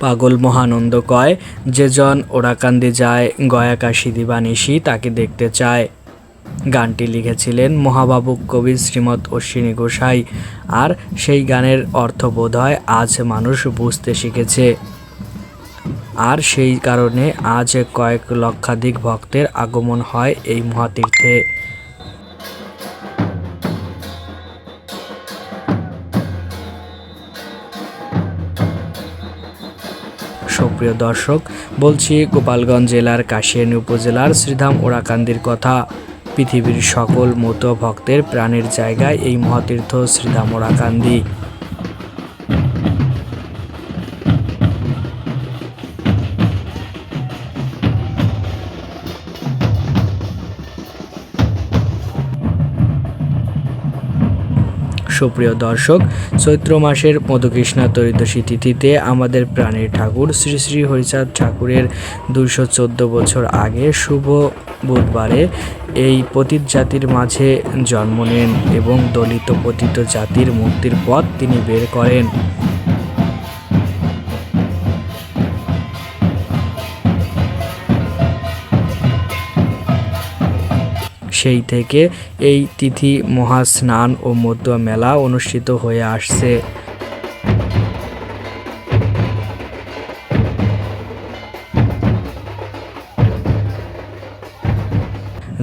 পাগল মহানন্দ কয় যেজন ওরাকান্দি যায়, গয়া কাশী দিবানিশি তাকে দেখতে চায়। গানটি লিখেছিলেন মহাবাবুক কবি শ্রীমৎ অশ্বিনী গোসাই। আর সেই গানের অর্থ বোধ হয়, আজ মানুষ বুঝতে শিখেছে। আর সেই কারণে আজ কয়েক লক্ষাধিক ভক্তের আগমন হয় এই মহাতীর্থে। সুপ্রিয় দর্শক, বলছি গোপালগঞ্জ জেলার কাশিয়ানী উপজেলার শ্রীধাম ওরাকান্দির কথা। পৃথিবীর সকল মতো ভক্তের প্রাণের জায়গায় এই মহাতীর্থ শ্রীধাম ওরাকান্দি। সুপ্রিয় দর্শক, চৈত্র মাসের মধুকৃষ্ণা ত্রয়োদশী তিথিতে আমাদের প্রাণের ঠাকুর শ্রী শ্রী হরিচাঁদ ঠাকুরের দুশো বছর আগে শুভ বুধবারে এই পতিত জাতির মাঝে জন্ম নেন এবং দলিত পতিত জাতির মুক্তির পথ তিনি বের করেন। সেই থেকে এই তিথি মহাস্নান ও মধ্য মেলা অনুষ্ঠিত হয়ে আসছে।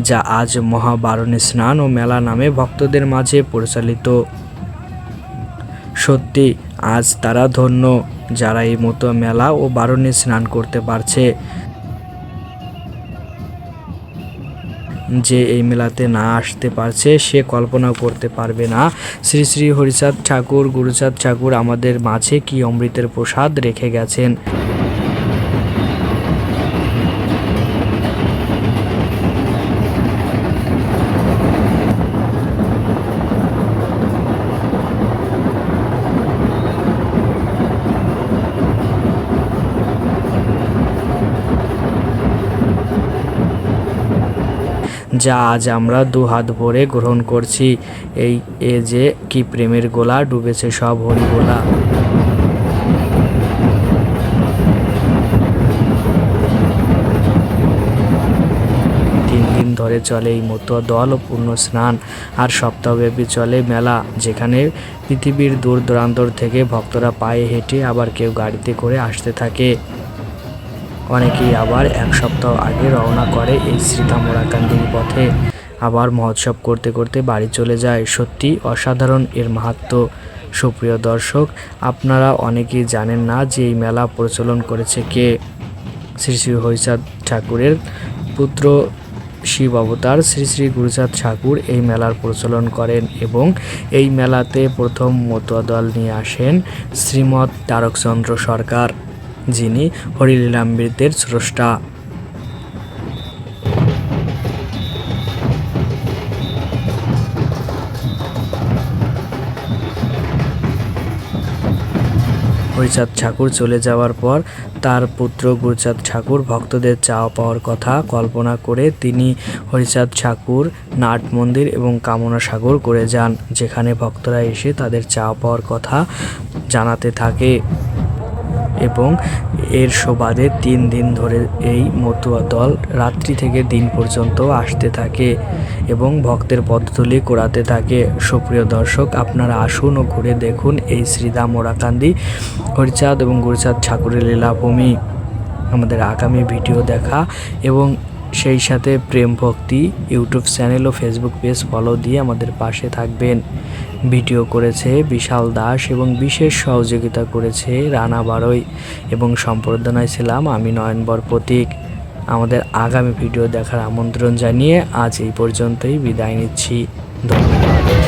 যা আজ মহাবারণী স্নান ও মেলা নামে ভক্তদের মাঝে পরিচালিত। সত্যি, আজ তারা ধন্য যারা এই মতো মেলা ও বারণে স্নান করতে পারছে। যে এই মেলাতে না আসতে পারছে, সে কল্পনাও করতে পারবে না। শ্রী শ্রী হরিচাঁদ ঠাকুর, গুরুচাঁদ ঠাকুর আমাদের মাঝে কি অমৃতের প্রসাদ রেখে গেছেন? যা আজ আমরা দু হাত ভরে গ্রহণ করছি। এই এ যে কি প্রেমের গোলা, ডুবেছে সব হরি গোলা। ধরে চলে এই মতো দল ও পূর্ণ স্নান, আর সপ্তাহব্যাপী চলে মেলা, যেখানে পৃথিবীর দূর দূরান্তর থেকে ভক্তরা পায়ে হেঁটে আবার কেউ গাড়িতে করে আসতে থাকে। অনেকেই আবার এক সপ্তাহ আগে রওনা করে এই শ্রীধামরাকান্দির পথে। আবার মহোৎসব করতে করতে বাড়ি চলে যায়। সত্যি অসাধারণ এর মাহাত্ম। সুপ্রিয় দর্শক, আপনারা অনেকেই জানেন না যে এই মেলা প্রচলন করেছে কে? শ্রী শ্রী হরিচাঁদ ঠাকুরের পুত্র শিব অবতার শ্রী শ্রী গুরুচাঁদ ঠাকুর এই মেলার প্রচলন করেন এবং এই মেলাতে প্রথম মতুয়া দল নিয়ে আসেন শ্রীমৎ তারকচন্দ্র সরকার। যিনি হরিলীলামৃতের স্রষ্টা। হরিচাঁদ ঠাকুর চলে যাওয়ার পর তার পুত্র গুরুচাঁদ ঠাকুর ভক্তদের চাওয়া পাওয়ার কথা কল্পনা করে তিনি হরিচাঁদ ঠাকুর, নাট মন্দির এবং কামনা সাগর করে যান, যেখানে ভক্তরা এসে তাদের চাওয়া পাওয়ার কথা জানাতে থাকে। এবং এর সুবাদে তিন দিন ধরে এই মতুয়া দল রাত্রি থেকে দিন পর্যন্ত আসতে থাকে এবং ভক্তের পদতুলি করাতে থাকে। সুপ্রিয় দর্শক, আপনারা আসুন ও ঘুরে দেখুন এই শ্রীদাম ওরাকান্দি হরিচাঁদ এবং গুরুচাঁদ ঠাকুরের লীলাভূমি। আমাদের আগামী ভিডিও দেখা এবং সেই সাথে প্রেম ভক্তি ইউটিউব চ্যানেল ও ফেসবুক পেজ ফলো দিয়ে আমাদের পাশে থাকবেন। ভিডিও করেছে বিশাল দাস এবং বিশেষ সহযোগিতা করেছে রানা বারই এবং সম্পাদনায় ছিলাম আমি নয়নবর প্রতীক। আমাদের আগামী ভিডিও দেখার আমন্ত্রণ জানিয়ে আজ এই পর্যন্তই বিদায় নিচ্ছি। ধন্যবাদ।